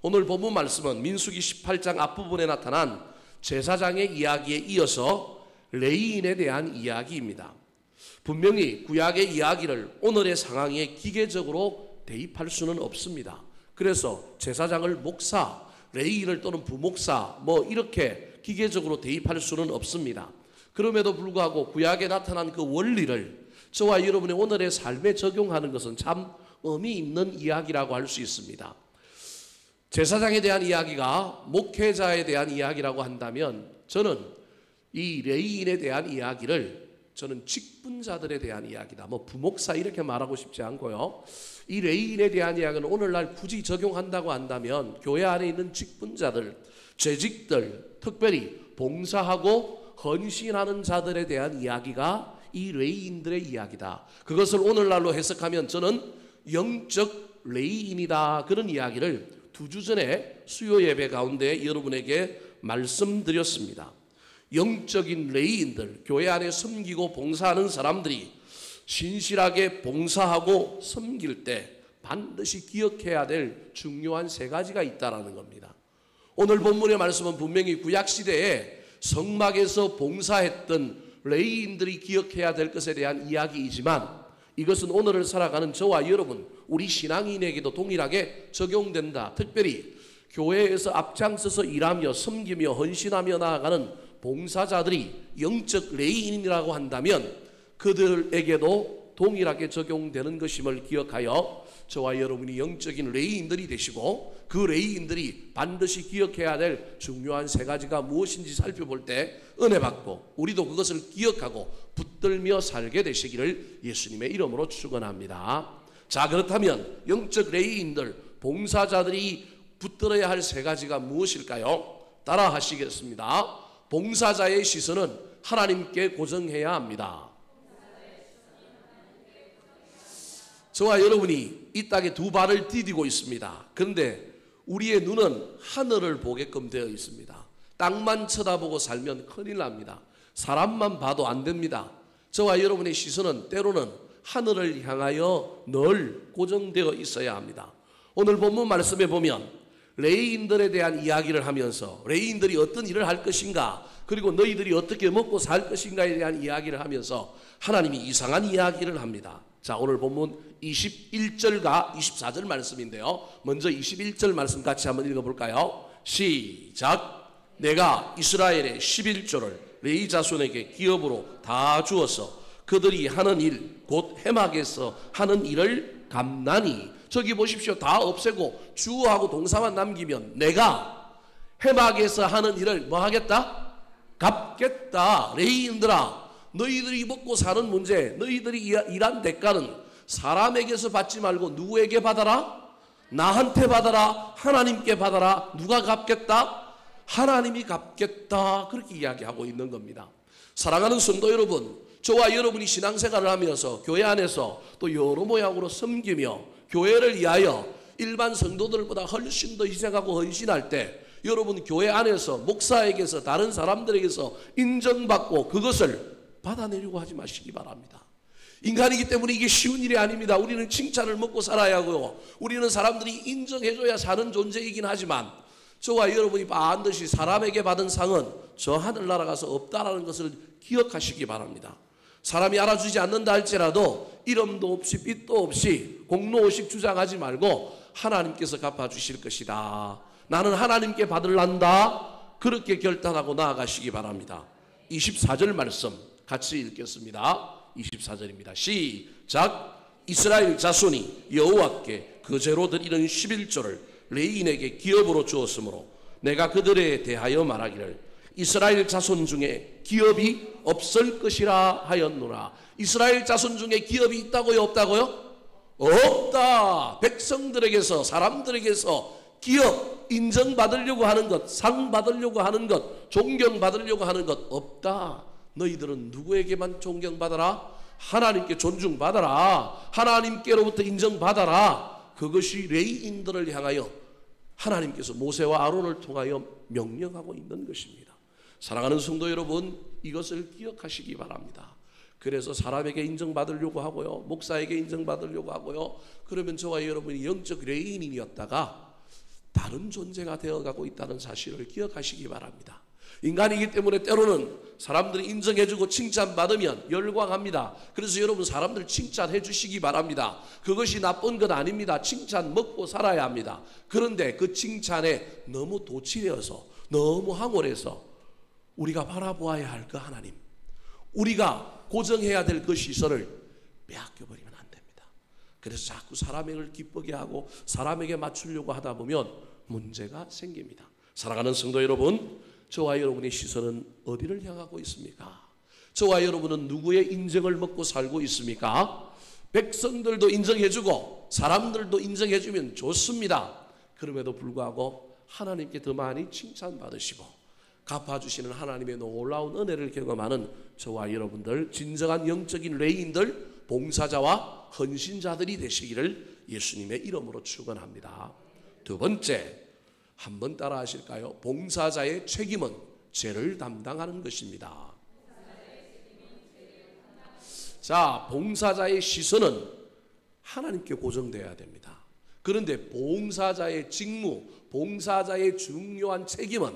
오늘 본문 말씀은 민수기 18장 앞부분에 나타난 제사장의 이야기에 이어서 레이인에 대한 이야기입니다. 분명히 구약의 이야기를 오늘의 상황에 기계적으로 대입할 수는 없습니다. 그래서 제사장을 목사, 레이인을 또는 부목사 뭐 이렇게 기계적으로 대입할 수는 없습니다. 그럼에도 불구하고 구약에 나타난 그 원리를 저와 여러분의 오늘의 삶에 적용하는 것은 참 의미 있는 이야기라고 할 수 있습니다. 제사장에 대한 이야기가 목회자에 대한 이야기라고 한다면 저는 이 레이인에 대한 이야기를 저는 직분자들에 대한 이야기다. 뭐 부목사 이렇게 말하고 싶지 않고요. 이 레이인에 대한 이야기는 오늘날 굳이 적용한다고 한다면 교회 안에 있는 직분자들, 재직들, 특별히 봉사하고 헌신하는 자들에 대한 이야기가 이 레이인들의 이야기다. 그것을 오늘날로 해석하면 저는 영적 레이인이다. 그런 이야기를 두 주 전에 수요 예배 가운데 여러분에게 말씀드렸습니다. 영적인 레이인들, 교회 안에 섬기고 봉사하는 사람들이 신실하게 봉사하고 섬길 때 반드시 기억해야 될 중요한 세 가지가 있다라는 겁니다. 오늘 본문의 말씀은 분명히 구약 시대에 성막에서 봉사했던 레이인들이 기억해야 될 것에 대한 이야기이지만 이것은 오늘을 살아가는 저와 여러분, 우리 신앙인에게도 동일하게 적용된다. 특별히 교회에서 앞장서서 일하며 섬기며 헌신하며 나아가는 봉사자들이 영적 레이인이라고 한다면 그들에게도 동일하게 적용되는 것임을 기억하여 저와 여러분이 영적인 레이인들이 되시고 그 레이인들이 반드시 기억해야 될 중요한 세 가지가 무엇인지 살펴볼 때 은혜 받고 우리도 그것을 기억하고 붙들며 살게 되시기를 예수님의 이름으로 축원합니다. 자 그렇다면 영적 레이인들 봉사자들이 붙들어야 할 세 가지가 무엇일까요? 따라 하시겠습니다. 봉사자의 시선은 하나님께 고정해야 합니다. 저와 여러분이 이 땅에 두 발을 디디고 있습니다. 그런데 우리의 눈은 하늘을 보게끔 되어 있습니다. 땅만 쳐다보고 살면 큰일 납니다. 사람만 봐도 안 됩니다. 저와 여러분의 시선은 때로는 하늘을 향하여 늘 고정되어 있어야 합니다. 오늘 본문 말씀에 보면 레이인들에 대한 이야기를 하면서 레이인들이 어떤 일을 할 것인가 그리고 너희들이 어떻게 먹고 살 것인가에 대한 이야기를 하면서 하나님이 이상한 이야기를 합니다. 자, 오늘 본문 21절과 24절 말씀인데요. 먼저 21절 말씀 같이 한번 읽어볼까요? 시작. 내가 이스라엘의 11조를 레이 자손에게 기업으로 다 주어서 그들이 하는 일, 곧 해막에서 하는 일을 감나니 저기 보십시오. 다 없애고 주하고 동사만 남기면 내가 해막에서 하는 일을 뭐 하겠다? 갚겠다. 레이인들아 너희들이 먹고 사는 문제, 너희들이 일한 대가는 사람에게서 받지 말고 누구에게 받아라? 나한테 받아라. 하나님께 받아라. 누가 갚겠다? 하나님이 갚겠다. 그렇게 이야기하고 있는 겁니다. 사랑하는 성도 여러분, 저와 여러분이 신앙생활을 하면서 교회 안에서 또 여러 모양으로 섬기며 교회를 위하여 일반 성도들보다 훨씬 더 희생하고 헌신할 때 여러분 교회 안에서 목사에게서 다른 사람들에게서 인정받고 그것을 받아내려고 하지 마시기 바랍니다. 인간이기 때문에 이게 쉬운 일이 아닙니다. 우리는 칭찬을 먹고 살아야 하고요. 우리는 사람들이 인정해줘야 사는 존재이긴 하지만 저와 여러분이 반드시 사람에게 받은 상은 저 하늘나라 가서 없다라는 것을 기억하시기 바랍니다. 사람이 알아주지 않는다 할지라도 이름도 없이 빛도 없이 공로의식 주장하지 말고 하나님께서 갚아주실 것이다. 나는 하나님께 받을란다. 그렇게 결단하고 나아가시기 바랍니다. 24절 말씀 같이 읽겠습니다. 24절입니다. 시작. 이스라엘 자손이 여호와께 그제로 드리는 11조를 레인에게 기업으로 주었으므로 내가 그들에 대하여 말하기를 이스라엘 자손 중에 기업이 없을 것이라 하였노라. 이스라엘 자손 중에 기업이 있다고요? 없다고요? 없다. 백성들에게서 사람들에게서 기업 인정받으려고 하는 것, 상 받으려고 하는 것, 존경받으려고 하는 것 없다. 너희들은 누구에게만 존경받아라? 하나님께 존중받아라. 하나님께로부터 인정받아라. 그것이 레이인들을 향하여 하나님께서 모세와 아론을 통하여 명령하고 있는 것입니다. 사랑하는 성도 여러분, 이것을 기억하시기 바랍니다. 그래서 사람에게 인정받으려고 하고요. 목사에게 인정받으려고 하고요. 그러면 저와 여러분이 영적 레인이었다가 다른 존재가 되어가고 있다는 사실을 기억하시기 바랍니다. 인간이기 때문에 때로는 사람들이 인정해주고 칭찬받으면 열광합니다. 그래서 여러분 사람들 칭찬해 주시기 바랍니다. 그것이 나쁜 것 아닙니다. 칭찬 먹고 살아야 합니다. 그런데 그 칭찬에 너무 도취되어서 너무 황홀해서 우리가 바라보아야 할 그 하나님, 우리가 고정해야 될 그 시선을 빼앗겨버리면 안 됩니다. 그래서 자꾸 사람을 기쁘게 하고 사람에게 맞추려고 하다 보면 문제가 생깁니다. 사랑하는 성도 여러분, 저와 여러분의 시선은 어디를 향하고 있습니까? 저와 여러분은 누구의 인정을 먹고 살고 있습니까? 백성들도 인정해주고 사람들도 인정해주면 좋습니다. 그럼에도 불구하고 하나님께 더 많이 칭찬받으시고 갚아주시는 하나님의 놀라운 은혜를 경험하는 저와 여러분들 진정한 영적인 레인들 봉사자와 헌신자들이 되시기를 예수님의 이름으로 축원합니다. 두 번째 한번 따라 하실까요? 봉사자의 책임은 죄를 담당하는 것입니다. 자, 봉사자의 시선은 하나님께 고정되어야 됩니다. 그런데 봉사자의 직무, 봉사자의 중요한 책임은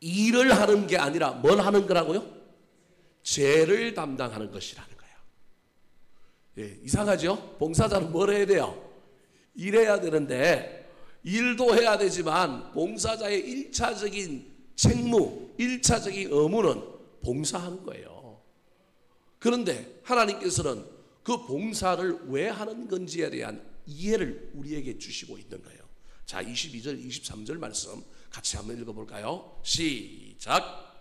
일을 하는 게 아니라 뭘 하는 거라고요? 죄를 담당하는 것이라는 거예요. 예, 이상하죠? 봉사자는 뭘 해야 돼요? 일해야 되는데 일도 해야 되지만 봉사자의 1차적인 책무, 1차적인 의무는 봉사하는 거예요. 그런데 하나님께서는 그 봉사를 왜 하는 건지에 대한 이해를 우리에게 주시고 있는 거예요. 자, 22절, 23절 말씀 같이 한번 읽어볼까요? 시작.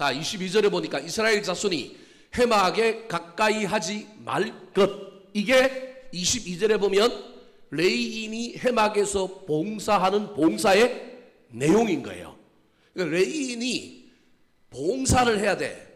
자, 22절에 보니까 이스라엘 자손이 해막에 가까이 하지 말 것. 이게 22절에 보면 레이인이 해막에서 봉사하는 봉사의 내용인 거예요. 그러니까 레이인이 봉사를 해야 돼.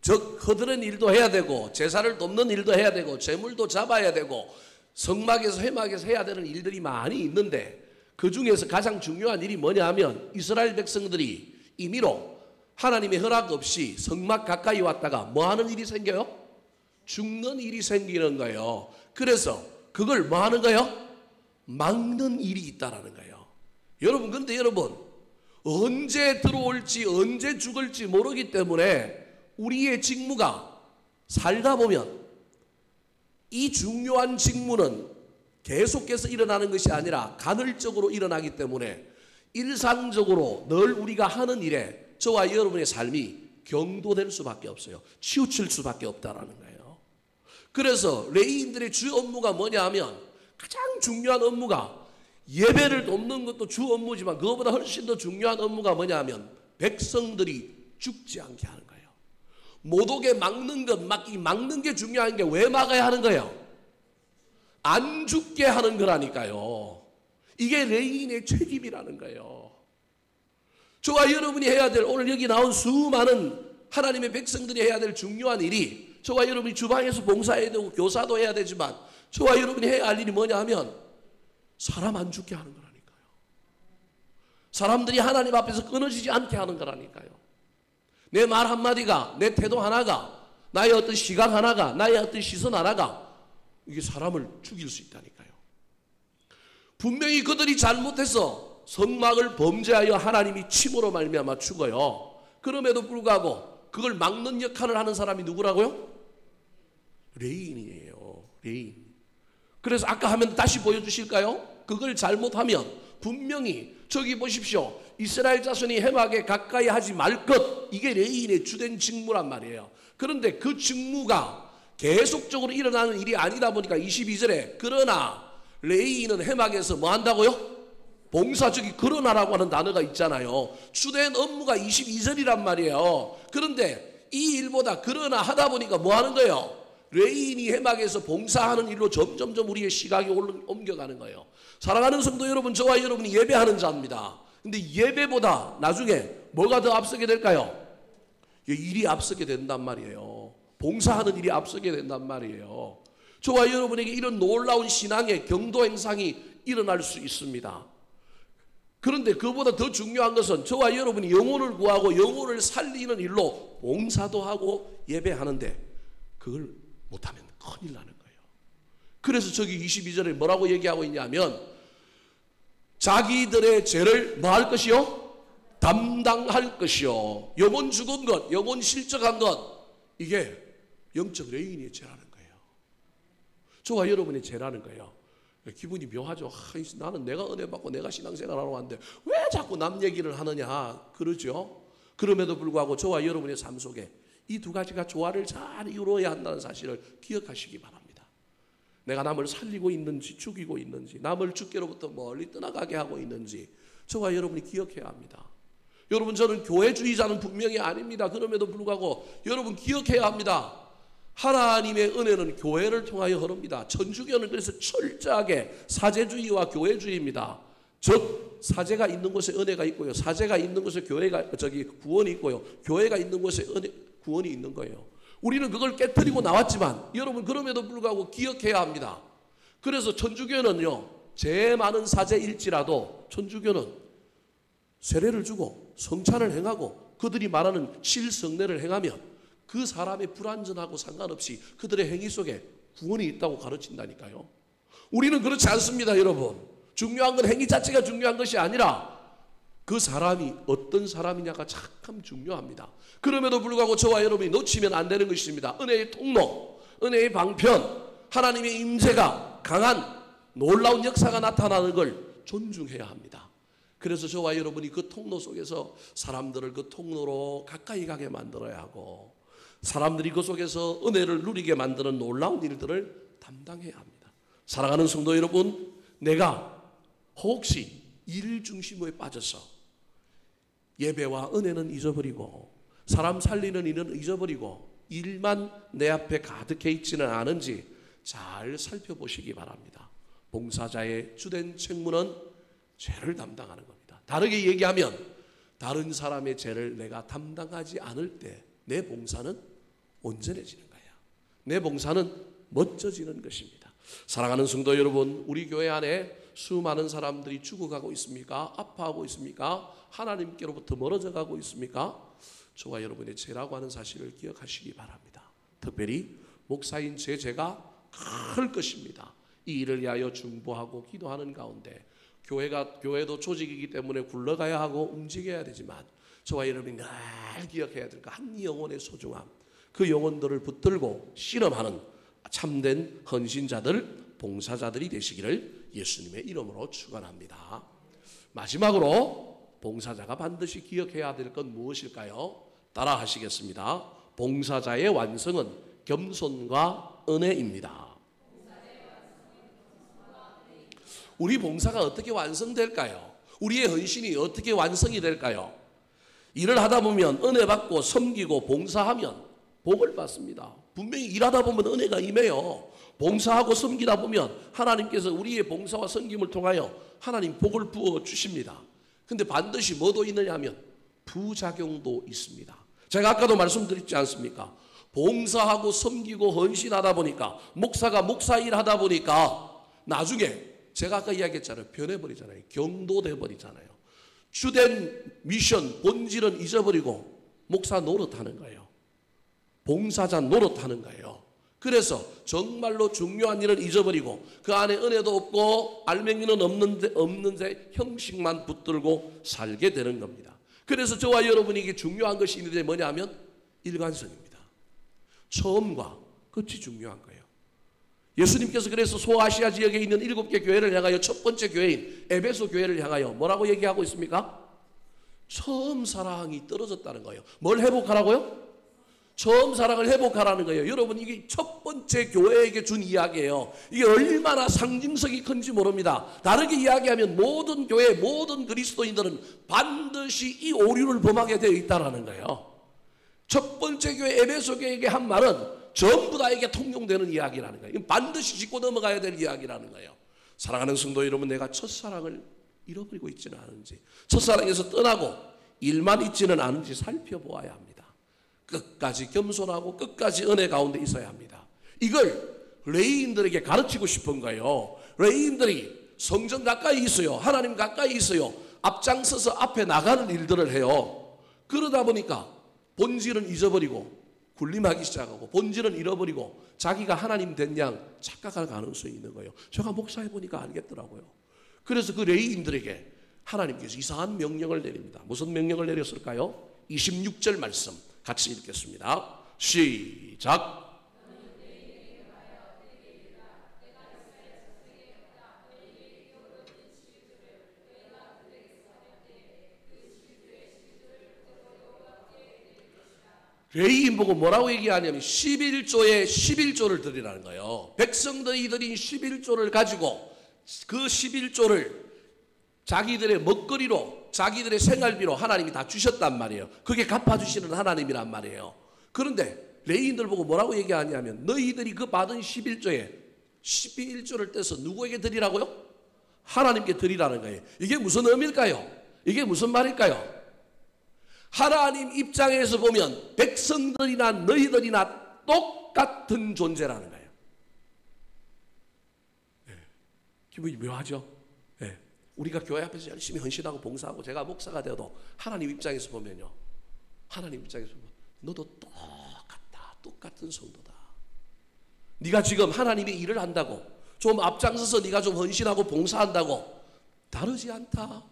즉 허드렛 일도 해야 되고 제사를 돕는 일도 해야 되고 재물도 잡아야 되고 성막에서 해막에서 해야 되는 일들이 많이 있는데 그 중에서 가장 중요한 일이 뭐냐 하면 이스라엘 백성들이 임의로 하나님의 허락 없이 성막 가까이 왔다가 뭐 하는 일이 생겨요? 죽는 일이 생기는 거예요. 그래서 그걸 뭐 하는 거예요? 막는 일이 있다라는 거예요. 여러분, 근데 여러분, 언제 들어올지, 언제 죽을지 모르기 때문에 우리의 직무가 살다 보면 이 중요한 직무는 계속해서 일어나는 것이 아니라 간헐적으로 일어나기 때문에 일상적으로 늘 우리가 하는 일에 저와 여러분의 삶이 경도될 수밖에 없어요. 치우칠 수밖에 없다라는 거예요. 그래서 레이인들의 주 업무가 뭐냐 하면 가장 중요한 업무가 예배를 돕는 것도 주 업무지만 그것보다 훨씬 더 중요한 업무가 뭐냐 하면 백성들이 죽지 않게 하는 거예요. 못 오게 막는 것, 막 이 막는 게 중요한 게 왜 막아야 하는 거예요? 안 죽게 하는 거라니까요. 이게 레인의 책임이라는 거예요. 저와 여러분이 해야 될 오늘 여기 나온 수많은 하나님의 백성들이 해야 될 중요한 일이 저와 여러분이 주방에서 봉사해야 되고 교사도 해야 되지만 저와 여러분이 해야 할 일이 뭐냐 하면 사람 안 죽게 하는 거라니까요. 사람들이 하나님 앞에서 끊어지지 않게 하는 거라니까요. 내 말 한마디가 내 태도 하나가 나의 어떤 시각 하나가 나의 어떤 시선 하나가 이게 사람을 죽일 수 있다니까요. 분명히 그들이 잘못해서 성막을 범죄하여 하나님이 침으로 말미암아 죽어요. 그럼에도 불구하고 그걸 막는 역할을 하는 사람이 누구라고요? 레인이에요. 레인. 그래서 아까 하면 다시 보여주실까요? 그걸 잘못하면 분명히 저기 보십시오. 이스라엘 자손이 해막에 가까이 하지 말 것. 이게 레인의 주된 직무란 말이에요. 그런데 그 직무가 계속적으로 일어나는 일이 아니다 보니까 22절에 그러나 레이인은 해막에서 뭐 한다고요? 봉사적이 그러나라고 하는 단어가 있잖아요. 주된 업무가 22절이란 말이에요. 그런데 이 일보다 그러나 하다 보니까 뭐 하는 거예요? 레인이 해막에서 봉사하는 일로 점점점 우리의 시각이 옮겨가는 거예요. 사랑하는 성도 여러분, 저와 여러분이 예배하는 자입니다. 근데 예배보다 나중에 뭐가 더 앞서게 될까요? 일이 앞서게 된단 말이에요. 봉사하는 일이 앞서게 된단 말이에요. 저와 여러분에게 이런 놀라운 신앙의 경도 행상이 일어날 수 있습니다. 그런데 그보다 더 중요한 것은 저와 여러분이 영혼을 구하고 영혼을 살리는 일로 봉사도 하고 예배하는데 그걸 못하면 큰일 나는 거예요. 그래서 저기 22절에 뭐라고 얘기하고 있냐면 자기들의 죄를 뭐 할 것이요? 담당할 것이요. 영혼 죽은 것, 영혼 실적한 것 이게 영적 레인의 죄라는 거예요. 저와 여러분의 죄라는 거예요. 기분이 묘하죠. 아, 나는 내가 은혜 받고 내가 신앙생활하러 왔는데 왜 자꾸 남 얘기를 하느냐 그러죠. 그럼에도 불구하고 저와 여러분의 삶 속에 이 두 가지가 조화를 잘 이루어야 한다는 사실을 기억하시기 바랍니다. 내가 남을 살리고 있는지 죽이고 있는지 남을 죽게로부터 멀리 떠나가게 하고 있는지 저와 여러분이 기억해야 합니다. 여러분 저는 교회주의자는 분명히 아닙니다. 그럼에도 불구하고 여러분 기억해야 합니다. 하나님의 은혜는 교회를 통하여 흐릅니다. 천주교는 그래서 철저하게 사제주의와 교회주의입니다. 즉 사제가 있는 곳에 은혜가 있고요. 사제가 있는 곳에 교회가 저기 구원이 있고요. 교회가 있는 곳에 은혜, 구원이 있는 거예요. 우리는 그걸 깨뜨리고 나왔지만 여러분 그럼에도 불구하고 기억해야 합니다. 그래서 천주교는요. 제 많은 사제일지라도 천주교는 세례를 주고 성찬을 행하고 그들이 말하는 실성례를 행하면 그 사람의 불완전하고 상관없이 그들의 행위 속에 구원이 있다고 가르친다니까요. 우리는 그렇지 않습니다, 여러분. 중요한 건 행위 자체가 중요한 것이 아니라 그 사람이 어떤 사람이냐가 참 중요합니다. 그럼에도 불구하고 저와 여러분이 놓치면 안 되는 것입니다. 은혜의 통로, 은혜의 방편, 하나님의 임재가 강한 놀라운 역사가 나타나는 걸 존중해야 합니다. 그래서 저와 여러분이 그 통로 속에서 사람들을 그 통로로 가까이 가게 만들어야 하고 사람들이 그 속에서 은혜를 누리게 만드는 놀라운 일들을 담당해야 합니다. 사랑하는 성도 여러분, 내가 혹시 일 중심에 빠져서 예배와 은혜는 잊어버리고 사람 살리는 일은 잊어버리고 일만 내 앞에 가득해 있지는 않은지 잘 살펴보시기 바랍니다. 봉사자의 주된 책무는 죄를 담당하는 겁니다. 다르게 얘기하면 다른 사람의 죄를 내가 담당하지 않을 때 내 봉사는 온전해지는 거야. 내 봉사는 멋져지는 것입니다. 사랑하는 성도 여러분, 우리 교회 안에 수많은 사람들이 죽어가고 있습니까? 아파하고 있습니까? 하나님께로부터 멀어져 가고 있습니까? 저와 여러분의 죄라고 하는 사실을 기억하시기 바랍니다. 특별히 목사인 제 죄가 클 것입니다. 이 일을 위하여 중보하고 기도하는 가운데 교회가 교회도 조직이기 때문에 굴러가야 하고 움직여야 되지만 저와 여러분이 늘 기억해야 될한 영혼의 소중함 그 영혼들을 붙들고 실험하는 참된 헌신자들, 봉사자들이 되시기를 예수님의 이름으로 축원합니다. 마지막으로 봉사자가 반드시 기억해야 될 건 무엇일까요? 따라 하시겠습니다. 봉사자의 완성은 겸손과 은혜입니다. 우리 봉사가 어떻게 완성될까요? 우리의 헌신이 어떻게 완성이 될까요? 일을 하다 보면 은혜 받고 섬기고 봉사하면 복을 받습니다. 분명히 일하다 보면 은혜가 임해요. 봉사하고 섬기다 보면 하나님께서 우리의 봉사와 섬김을 통하여 하나님 복을 부어 주십니다. 근데 반드시 뭐도 있느냐 하면 부작용도 있습니다. 제가 아까도 말씀드렸지 않습니까? 봉사하고 섬기고 헌신하다 보니까 목사가 목사 일 하다 보니까 나중에 제가 아까 이야기했잖아요. 변해버리잖아요. 경도돼 버리잖아요. 주된 미션 본질은 잊어버리고 목사 노릇하는 거예요. 봉사자 노릇하는 거예요. 그래서 정말로 중요한 일을 잊어버리고 그 안에 은혜도 없고 알맹이는 없는데 없는데 형식만 붙들고 살게 되는 겁니다. 그래서 저와 여러분에게 중요한 것이 있는데 뭐냐면 일관성입니다. 처음과 끝이 중요한 거예요. 예수님께서 그래서 소아시아 지역에 있는 일곱 개 교회를 향하여 첫 번째 교회인 에베소 교회를 향하여 뭐라고 얘기하고 있습니까? 처음 사랑이 떨어졌다는 거예요. 뭘 회복하라고요? 처음 사랑을 회복하라는 거예요. 여러분 이게 첫 번째 교회에게 준 이야기예요. 이게 얼마나 상징성이 큰지 모릅니다. 다르게 이야기하면 모든 교회 모든 그리스도인들은 반드시 이 오류를 범하게 되어 있다라는 거예요. 첫 번째 교회 에베소 교회에게 한 말은 전부 다에게 통용되는 이야기라는 거예요. 반드시 짚고 넘어가야 될 이야기라는 거예요. 사랑하는 성도 여러분, 내가 첫사랑을 잃어버리고 있지는 않은지, 첫사랑에서 떠나고 일만 있지는 않은지 살펴보아야 합니다. 끝까지 겸손하고 끝까지 은혜 가운데 있어야 합니다. 이걸 레이인들에게 가르치고 싶은 거예요. 레이인들이 성전 가까이 있어요. 하나님 가까이 있어요. 앞장서서 앞에 나가는 일들을 해요. 그러다 보니까 본질은 잊어버리고 군림하기 시작하고 본질은 잃어버리고 자기가 하나님 된 양 착각할 가능성이 있는 거예요. 제가 목사해 보니까 알겠더라고요. 그래서 그 레이인들에게 하나님께서 이상한 명령을 내립니다. 무슨 명령을 내렸을까요? 26절 말씀 같이 읽겠습니다. 시작. 레이인 보고 뭐라고 얘기하냐면 11조에 11조를 드리라는 거예요. 백성들이 드린 11조를 가지고 그 11조를 자기들의 먹거리로 자기들의 생활비로 하나님이 다 주셨단 말이에요. 그게 갚아주시는 하나님이란 말이에요. 그런데 레인들 보고 뭐라고 얘기하냐면 너희들이 그 받은 11조에 11조를 떼서 누구에게 드리라고요? 하나님께 드리라는 거예요. 이게 무슨 의미일까요? 이게 무슨 말일까요? 하나님 입장에서 보면 백성들이나 너희들이나 똑같은 존재라는 거예요. 네. 기분이 묘하죠? 네. 우리가 교회 앞에서 열심히 헌신하고 봉사하고 제가 목사가 되어도 하나님 입장에서 보면요. 하나님 입장에서 보면 너도 똑같다. 똑같은 성도다. 네가 지금 하나님의 일을 한다고 좀 앞장서서 네가 좀 헌신하고 봉사한다고 다르지 않다.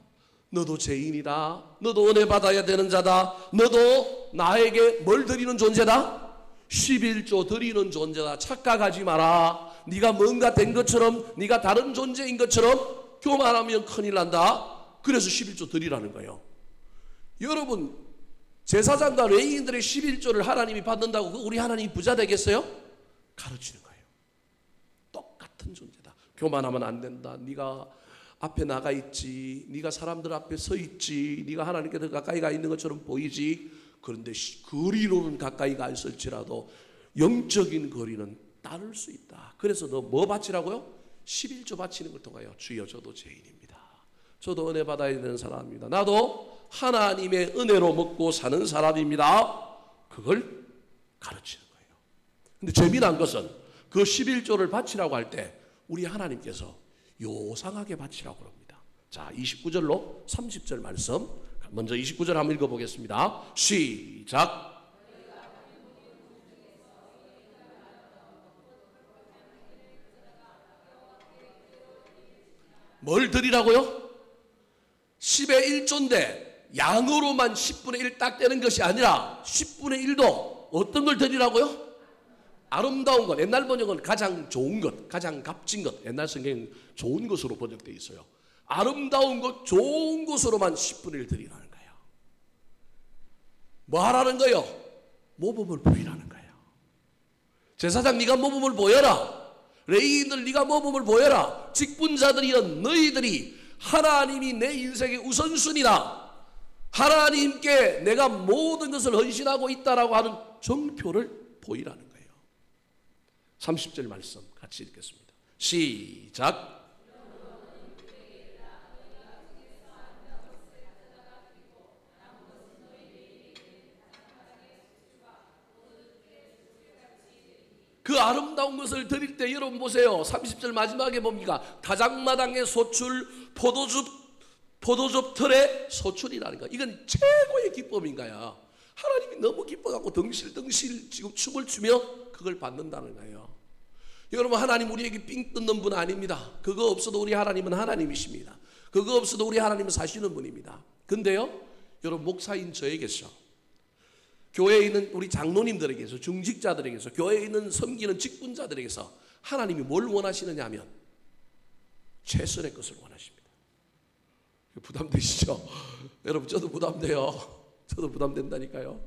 너도 죄인이다. 너도 은혜 받아야 되는 자다. 너도 나에게 뭘 드리는 존재다? 11조 드리는 존재다. 착각하지 마라. 네가 뭔가 된 것처럼 네가 다른 존재인 것처럼 교만하면 큰일 난다. 그래서 11조 드리라는 거예요. 여러분 제사장과 레인들의 11조를 하나님이 받는다고 우리 하나님이 부자 되겠어요? 가르치는 거예요. 똑같은 존재다. 교만하면 안 된다. 네가 앞에 나가 있지. 네가 사람들 앞에 서 있지. 네가 하나님께 더 가까이 가 있는 것처럼 보이지. 그런데 거리로는 가까이 가 있을지라도 영적인 거리는 따를 수 있다. 그래서 너 뭐 바치라고요? 11조 바치는 걸 통하여 주여 저도 죄인입니다. 저도 은혜 받아야 되는 사람입니다. 나도 하나님의 은혜로 먹고 사는 사람입니다. 그걸 가르치는 거예요. 근데 재미난 것은 그 11조를 바치라고 할 때 우리 하나님께서 요상하게 바치라고 그럽니다. 자, 29절로 30절 말씀. 먼저 29절 한번 읽어보겠습니다. 시작. 뭘 드리라고요? 10의 1조인데 양으로만 10분의 1 딱 되는 것이 아니라 10분의 1도 어떤 걸 드리라고요? 아름다운 것, 옛날 번역은 가장 좋은 것, 가장 값진 것, 옛날 성경 좋은 것으로 번역되어 있어요. 아름다운 것, 좋은 것으로만 10분의 1 드리라는 거예요. 뭐 하라는 거예요? 모범을 보이라는 거예요. 제사장 네가 모범을 보여라. 레이인들 네가 모범을 보여라. 직분자들이여 너희들이 하나님이 내 인생의 우선순위다. 하나님께 내가 모든 것을 헌신하고 있다라고 하는 정표를 보이라는 거예요. 30절 말씀 같이 읽겠습니다. 시작. 아름다운 것을 드릴 때 여러분 보세요. 30절 마지막에 뭡니까? 다장마당의 소출, 포도즙, 포도즙 틀의 소출이라는 거. 이건 최고의 기쁨인가요? 하나님이 너무 기뻐갖고 덩실덩실 지금 춤을 추며 그걸 받는다는 거예요. 여러분 하나님 우리에게 삥 뜯는 분 아닙니다. 그거 없어도 우리 하나님은 하나님이십니다. 그거 없어도 우리 하나님은 사시는 분입니다. 근데요, 여러분 목사인 저에게서 교회에 있는 우리 장로님들에게서 중직자들에게서 교회에 있는 섬기는 직분자들에게서 하나님이 뭘 원하시느냐 하면 최선의 것을 원하십니다. 부담되시죠? 여러분 저도 부담돼요. 저도 부담된다니까요.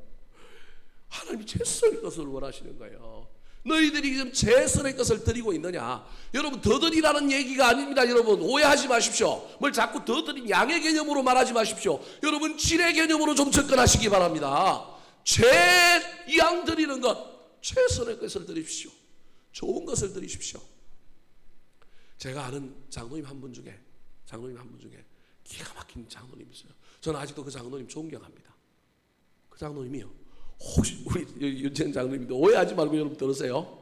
하나님이 최선의 것을 원하시는 거예요. 너희들이 지금 최선의 것을 드리고 있느냐? 여러분 더 드리라는 얘기가 아닙니다. 여러분 오해하지 마십시오. 뭘 자꾸 더 드린 양의 개념으로 말하지 마십시오. 여러분 질의 개념으로 좀 접근하시기 바랍니다. 최양 드리는 것 최선의 것을 드립시오. 좋은 것을 드리십시오. 제가 아는 장로님 한 분 중에 장로님 한 분 중에 기가 막힌 장로님 있어요. 저는 아직도 그 장로님 존경합니다. 그 장로님이요. 혹시 우리 윤천 장로님도 오해하지 말고 여러분 들으세요.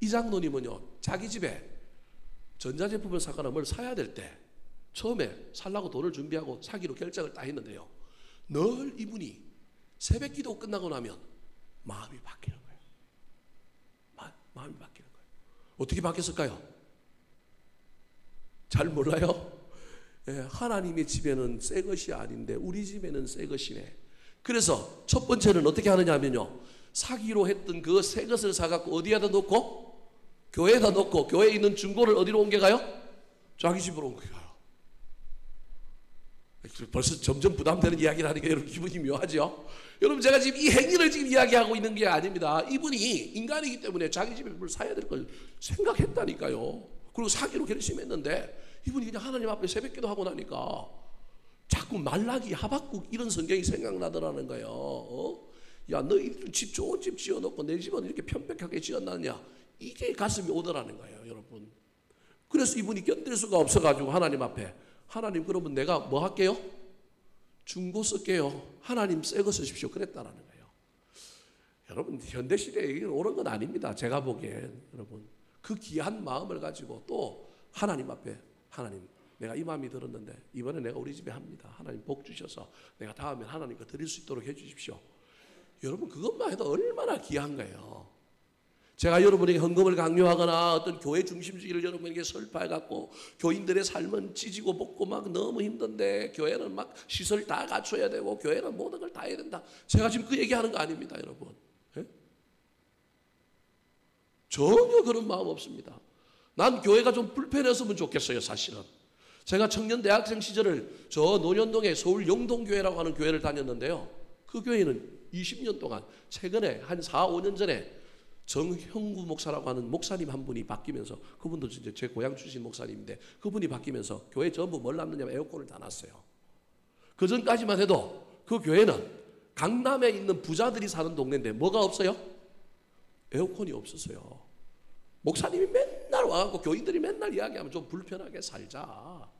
이 장로님은요 자기 집에 전자제품을 사거나 뭘 사야 될 때 처음에 살라고 돈을 준비하고 사기로 결정을 딱 했는데요. 늘 이분이 새벽 기도 끝나고 나면 마음이 바뀌는 거예요. 마, 마음이 바뀌는 거예요. 어떻게 바뀌었을까요? 잘 몰라요? 예, 하나님의 집에는 새 것이 아닌데 우리 집에는 새 것이네. 그래서 첫 번째는 어떻게 하느냐 하면요. 사기로 했던 그 새 것을 사갖고 어디에다 놓고? 교회에다 놓고 교회에 있는 중고를 어디로 옮겨가요? 자기 집으로 옮겨가요. 벌써 점점 부담되는 이야기를 하니까 여러분 기분이 묘하죠? 여러분 제가 지금 이 행위를 지금 이야기하고 있는 게 아닙니다. 이분이 인간이기 때문에 자기 집에 뭘 사야 될 걸 생각했다니까요. 그리고 사기로 결심했는데 이분이 그냥 하나님 앞에 새벽기도 하고 나니까 자꾸 말라기 하박국 이런 성경이 생각나더라는 거예요. 어? 야, 너희 집 좋은 집 지어놓고 내 집은 이렇게 편백하게 지어놨냐? 이게 가슴이 오더라는 거예요, 여러분. 그래서 이분이 견딜 수가 없어가지고 하나님 앞에 하나님 그러면 내가 뭐 할게요? 중고 쓸게요. 하나님 새거 쓰십시오. 그랬다라는 거예요. 여러분 현대 시대에 이게 옳은 건 아닙니다. 제가 보기엔 여러분 그 귀한 마음을 가지고 또 하나님 앞에 하나님 내가 이 마음이 들었는데 이번에 내가 우리 집에 합니다. 하나님 복 주셔서 내가 다음에 하나님께 드릴 수 있도록 해 주십시오. 여러분 그것만 해도 얼마나 귀한 거예요. 제가 여러분에게 헌금을 강요하거나 어떤 교회 중심주의를 여러분에게 설파해 갖고 교인들의 삶은 찢이고 볶고 막 너무 힘든데 교회는 막 시설 다 갖춰야 되고 교회는 모든 걸 다 해야 된다. 제가 지금 그 얘기하는 거 아닙니다, 여러분. 예? 전혀 그런 마음 없습니다. 난 교회가 좀 불편했으면 좋겠어요, 사실은. 제가 청년 대학생 시절을 저 노년동에 서울 영동교회라고 하는 교회를 다녔는데요. 그 교회는 20년 동안 최근에 한 4, 5년 전에 정형구 목사라고 하는 목사님 한 분이 바뀌면서 그분도 이제 제 고향 출신 목사님인데 그분이 바뀌면서 교회 전부 뭘 놨느냐면 에어컨을 다 놨어요. 그 전까지만 해도 그 교회는 강남에 있는 부자들이 사는 동네인데 뭐가 없어요? 에어컨이 없었어요. 목사님이 맨날 와갖고 교인들이 맨날 이야기하면 좀 불편하게 살자.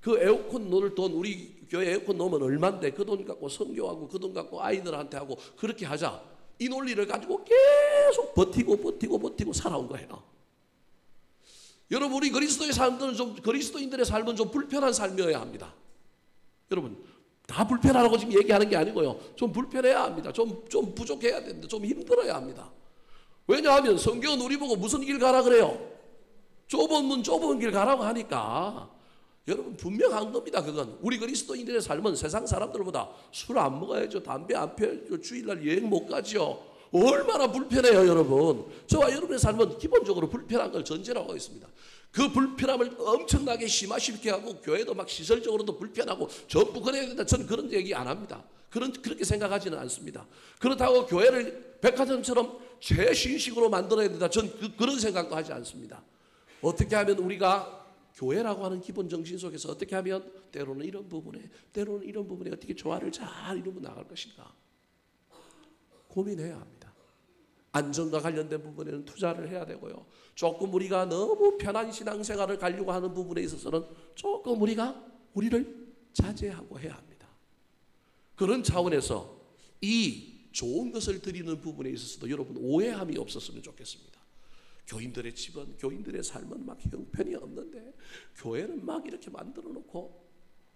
그 에어컨 놓을 돈 우리 교회 에어컨 놓으면 얼만데 그 돈 갖고 성교하고 그 돈 갖고 아이들한테 하고 그렇게 하자. 이 논리를 가지고 계속 버티고 버티고 버티고 살아온 거예요. 여러분 우리 그리스도의 삶들은 좀 그리스도인들의 삶은 좀 불편한 삶이어야 합니다. 여러분 다 불편하라고 지금 얘기하는 게 아니고요. 좀 불편해야 합니다. 좀 좀 부족해야 됩니다. 좀 힘들어야 합니다. 왜냐하면 성경은 우리 보고 무슨 길 가라 그래요? 좁은 문 좁은 길 가라고 하니까 여러분 분명한 겁니다. 그건 우리 그리스도인들의 삶은 세상 사람들보다 술 안 먹어야죠. 담배 안 피워야죠. 주일날 여행 못 가죠. 얼마나 불편해요, 여러분. 저와 여러분의 삶은 기본적으로 불편한 걸 전제로 하고 있습니다. 그 불편함을 엄청나게 심화시켜 하고 교회도 막 시설적으로도 불편하고 전부 그래야 된다. 저는 그런 얘기 안 합니다. 그런 그렇게 생각하지는 않습니다. 그렇다고 교회를 백화점처럼 최신식으로 만들어야 된다. 전 그, 그런 생각도 하지 않습니다. 어떻게 하면 우리가 교회라고 하는 기본 정신 속에서 어떻게 하면 때로는 이런 부분에 때로는 이런 부분에 어떻게 조화를 잘 이루고 나갈 것인가 고민해야 합니다. 안전과 관련된 부분에는 투자를 해야 되고요. 조금 우리가 너무 편한 신앙생활을 가려고 하는 부분에 있어서는 조금 우리가 우리를 자제하고 해야 합니다. 그런 차원에서 이 좋은 것을 드리는 부분에 있어서도 여러분 오해함이 없었으면 좋겠습니다. 교인들의 집은 교인들의 삶은 막 형편이 없는데 교회는 막 이렇게 만들어 놓고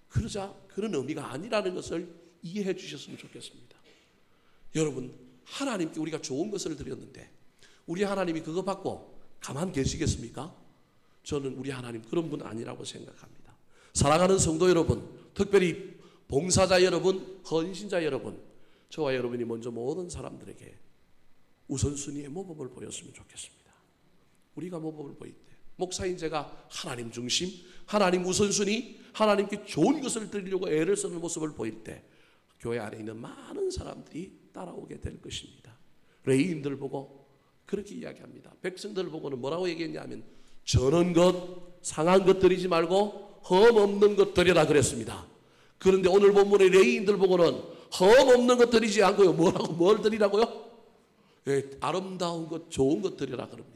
그러자 그런 의미가 아니라는 것을 이해해 주셨으면 좋겠습니다. 여러분 하나님께 우리가 좋은 것을 드렸는데 우리 하나님이 그거 받고 가만 계시겠습니까? 저는 우리 하나님 그런 분 아니라고 생각합니다. 사랑하는 성도 여러분, 특별히 봉사자 여러분, 헌신자 여러분, 저와 여러분이 먼저 모든 사람들에게 우선순위의 모범을 보였으면 좋겠습니다. 우리가 모범을 보일 때 목사인 제가 하나님 중심, 하나님 우선순위, 하나님께 좋은 것을 드리려고 애를 쓰는 모습을 보일 때 교회 안에 있는 많은 사람들이 따라오게 될 것입니다. 레이인들 보고 그렇게 이야기합니다. 백성들 보고는 뭐라고 얘기했냐면 저는 것, 상한 것 드리지 말고 험 없는 것 드려라 그랬습니다. 그런데 오늘 본문의 레이인들 보고는 험 없는 것 드리지 않고요. 뭐라고 뭘 드리라고요? 예, 아름다운 것, 좋은 것 드리라 그럽니다.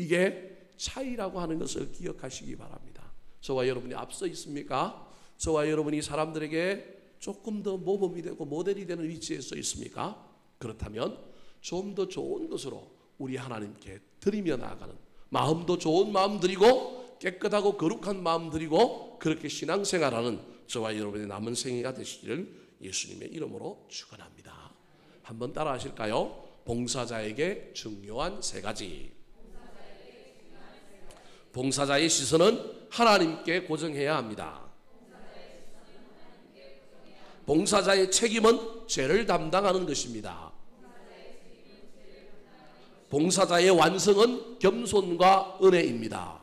이게 차이라고 하는 것을 기억하시기 바랍니다. 저와 여러분이 앞서 있습니까? 저와 여러분이 사람들에게 조금 더 모범이 되고 모델이 되는 위치에 서 있습니까? 그렇다면 좀 더 좋은 것으로 우리 하나님께 드리며 나아가는 마음도 좋은 마음 드리고 깨끗하고 거룩한 마음 들이고 그렇게 신앙생활하는 저와 여러분의 남은 생애가 되시기를 예수님의 이름으로 축원합니다. 한번 따라 하실까요? 봉사자에게 중요한 세 가지. 봉사자의 시선은 하나님께 고정해야 합니다. 봉사자의 책임은 죄를 담당하는 것입니다. 봉사자의 완성은 겸손과 은혜입니다.